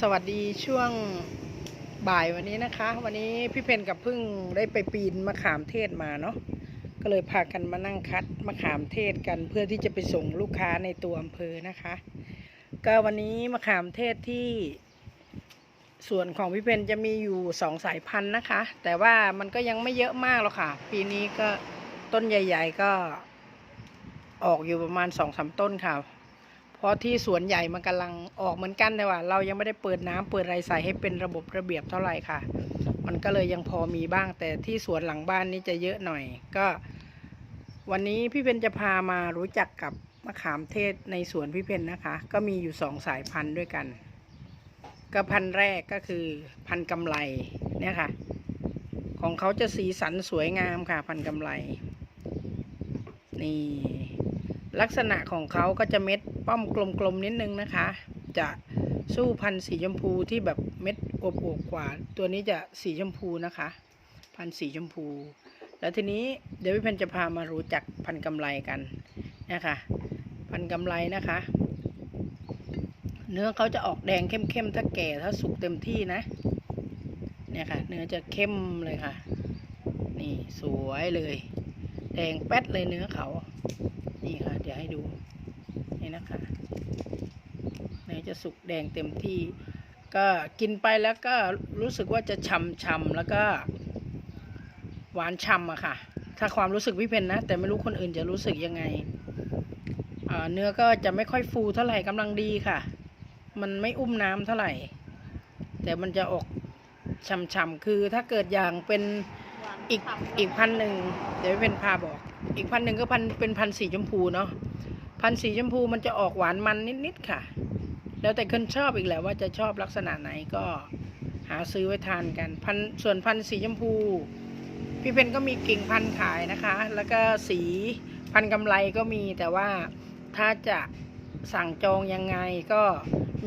สวัสดีช่วงบ่ายวันนี้นะคะ วันนี้พี่เพนกับพึ่งได้ไปปีนมะขามเทศมาเนาะก็เลยพากันมานั่งคัดมะขามเทศกันเพื่อที่จะไปส่งลูกค้าในตัวอำเภอนะคะ ก็วันนี้มะขามเทศที่ส่วนของพี่เพนจะมีอยู่สองสายพันธุ์นะคะ แต่ว่ามันก็ยังไม่เยอะมากหรอกค่ะ ปีนี้ก็ต้นใหญ่ ๆ ก็ออกอยู่ประมาณสองสามต้นค่ะ เพราะที่สวนใหญ่มันกำลังออกเหมือนกันแต่ว่า เรายังไม่ได้เปิดน้ำเปิดไรใส่ให้เป็นระบบระเบียบเท่าไหร่ค่ะ มันก็เลยยังพอมีบ้าง แต่ที่สวนหลังบ้านนี่จะเยอะหน่อย ก็ วันนี้พี่เพนจะพามารู้จักกับมะขามเทศในสวนพี่เพนนะคะ ก็มีอยู่สองสายพันธุ์ด้วยกัน ก็พันธุ์แรกก็คือพันธุ์กำไรเนี่ยค่ะ ของเขาจะสีสันสวยงามค่ะ พันธุ์กำไรนี่ลักษณะของเขาก็จะเม็ด ป้อมกลมๆนิดนึงนะคะ จะสู้พันธุ์สีชมพูที่แบบเม็ดอวบๆกว่า ตัวนี้จะสีชมพูนะคะ พันธุ์สีชมพู แล้วทีนี้เดี๋ยวพี่เพนจะพามารู้จักพันธุ์กำไรกันนะคะ พันธุ์กำไรนะคะ เนื้อเขาจะออกแดงเข้มๆถ้าแก่ถ้าสุกเต็มที่นะเนี่ยค่ะ เนื้อจะเข้มเลยค่ะ นี่สวยเลย แดงแป๊ดเลยเนื้อเขา นี่ค่ะ เดี๋ยวให้ดู นี่นะคะเนื้อจะสุกแดงเต็มที่ ก็กินไปแล้วก็รู้สึกว่าจะฉ่ำๆแล้วก็หวานฉ่ำอะค่ะ ถ้าความรู้สึกพี่เพนนะ แต่ไม่รู้คนอื่นจะรู้สึกยังไงเนื้อก็จะไม่ค่อยฟูเท่าไหร่กำลังดีค่ะ มันไม่อุ้มน้ำเท่าไหร่ แต่มันจะออกฉ่ำๆคือถ้าเกิดอย่างเป็นอีกอีกพันหนึ่งเดี๋ยวพี่เพนพาบอก อีกพันหนึ่งก็พันเป็นพันสีชมพูเนาะ พันสีชมพูมันจะออกหวานมันนิดๆค่ะ แล้วแต่คนชอบอีกแหละว่าจะชอบลักษณะไหนก็หาซื้อไว้ทานกันพันส่วนพันสีชมพู พี่เพนก็มีกิ่งพันธุ์ขายนะคะ แล้วก็สีพันธุ์กำไรก็มีแต่ว่าถ้าจะสั่งจองยังไงก็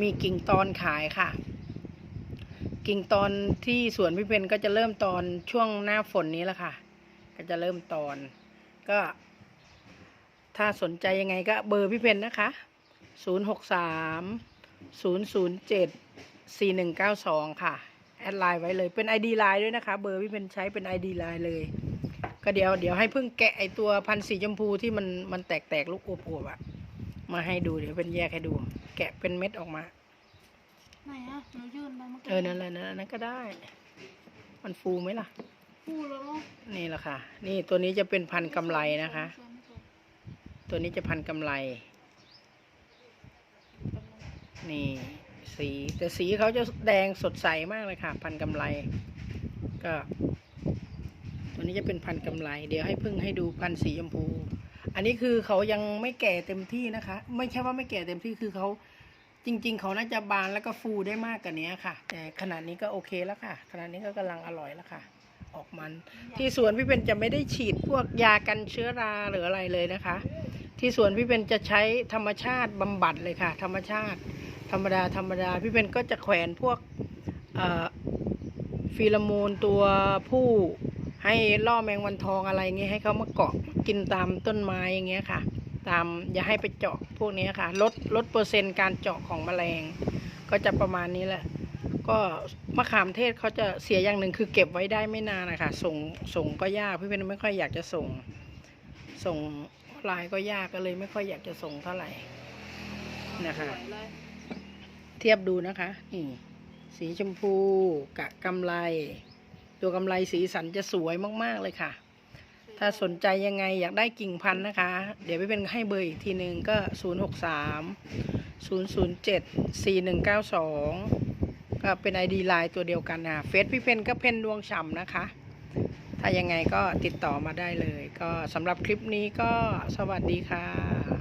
มีกิ่งตอนขายค่ะ กิ่งตอนที่สวนพี่เพนก็จะเริ่มตอนช่วงหน้าฝนนี้แหละค่ะ ก็จะเริ่มตอน ก็ ถ้าสนใจยังไงก็เบอร์พี่เพนนะคะ 0 6 3 0 0 7 4 1 9 2 ค่ะ แอดไลน์ไว้เลยเป็น ID ไลน์ด้วยนะคะ เบอร์พี่เพนใช้เป็น ID ไลน์เลย ก็เดี๋ยวเดี๋ยวให้เพิ่งแกะไอตัวพันธุ์สีชมพูที่มันมันแตกแตกๆลูกอวบๆอะมาให้ดูเดี๋ยวเป็นแยกให้ดู แกะเป็นเม็ดออกมาไหนอะหนูยื่นไปเมื่อกี้เออนั่นแหละนั่นแหละนั่นก็ได้ มันฟูไหมล่ะ พูดแล้วเนาะนี่แหละค่ะ นี่ตัวนี้จะเป็นพันธุ์กำไรนะคะ ตัวนี้จะพันกำไรนี่สีแต่สีเขาจะแดงสดใสมากเลยค่ะ พันกำไรก็ ตัวนี้จะเป็นพันกำไรเดี๋ยวให้พึ่งให้ดูพันสีชมพู อันนี้คือเขายังไม่แก่เต็มที่นะคะ ไม่ใช่ว่าไม่แก่เต็มที่คือเขาจริง ๆ เขาน่าจะบานแล้วก็ฟูได้มากกว่านี้ค่ะ แต่ขนาดนี้ก็โอเคแล้วค่ะ ขนาดนี้ก็กำลังอร่อยแล้วค่ะ ออกมัน ที่สวนพี่เป็นจะไม่ได้ฉีดพวกยากันเชื้อราหรืออะไรเลยนะคะ ที่สวนพี่เป็นจะใช้ธรรมชาติบำบัดเลยค่ะ ธรรมชาติ ธรรมดาธรรมดาพี่เป็นก็จะแขวนพวกฟีโรโมนตัวผู้ให้ล่อแมงวันทองอะไรเงี้ยให้เขามาเกาะกินตามต้นไม้อย่างเงี้ยค่ะ ตามอย่าให้ไปเจาะพวกนี้ค่ะ ลดลดเปอร์เซ็นต์การเจาะของแมลง ก็จะประมาณนี้แหละ ก็มะขามเทศเขาจะเสียอย่างหนึ่งคือเก็บไว้ได้ไม่นานนะคะส่งส่งก็ยากพี่เป็นไม่ค่อยอยากจะส่ง ส่งลน์ก็ยากก็เลย ไม่ค่อยอยากจะส่งเท่าไหร่นะคะเลยเทียบดูนะคะนี่สีชมพูกะกำไรตัวกำไรสีสันจะสวยมาก ๆ เลยค่ะ ถ้าสนใจยังไงอยากได้กิ่งพันธุ์นะคะ เดี๋ยวไปเป็นให้เบอร์อีกทีหนึ่งก็ 0 6 3 0 0 7 4 1 9 2 ก็เป็น ID ไลน์ตัวเดียวกันนะเฟซพี่เพนก็เพนดวงฉ่ำนะคะ ถ้ายังไงก็ติดต่อมาได้เลย ก็สำหรับคลิปนี้ก็สวัสดีค่ะ